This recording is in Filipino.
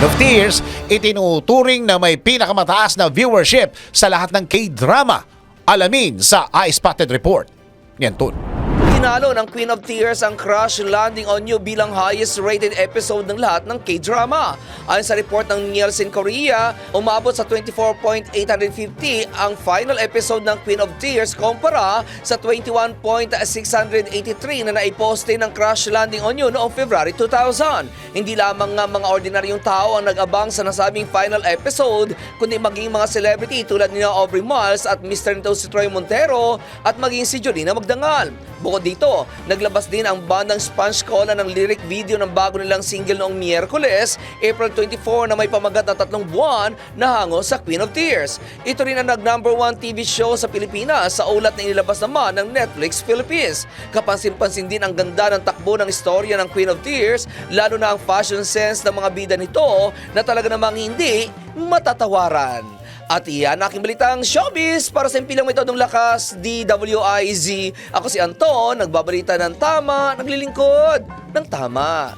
Queen of Tears, itinuturing na may pinakamataas na viewership sa lahat ng K-drama. Alamin sa I Spotted Report. Yan tun. Tinalo ng Queen of Tears ang Crash Landing on You bilang highest rated episode ng lahat ng K-drama. Ayon sa report ng Nielsen Korea, umabot sa 24.850 ang final episode ng Queen of Tears kumpara sa 21.683 na naiposte ng Crash Landing on You noong February 2000. Hindi lamang nga mga ordinaryong tao ang nag-abang sa nasabing final episode, kundi maging mga celebrity tulad ni Aubrey Miles at Mr. Nito si Troy Montero at maging si Jolina Magdangal. Bukod dito, naglabas din ang bandang Sponge Cola ng lyric video ng bago nilang single noong Miyerkules, April 24 na may pamagat na tatlong buwan na hango sa Queen of Tears. Ito rin ang nag-number one TV show sa Pilipinas sa ulat na inilabas naman ng Netflix Philippines. Kapansin-pansin din ang ganda ng takbo ng istorya ng Queen of Tears, lalo na ang fashion sense ng mga bida nito na talaga namang hindi matatawaran. At iyan aking balitang showbiz para sa impilang metodong lakas, DWIZ. Ako si Anton, nagbabalita ng tama, naglilingkod ng tama.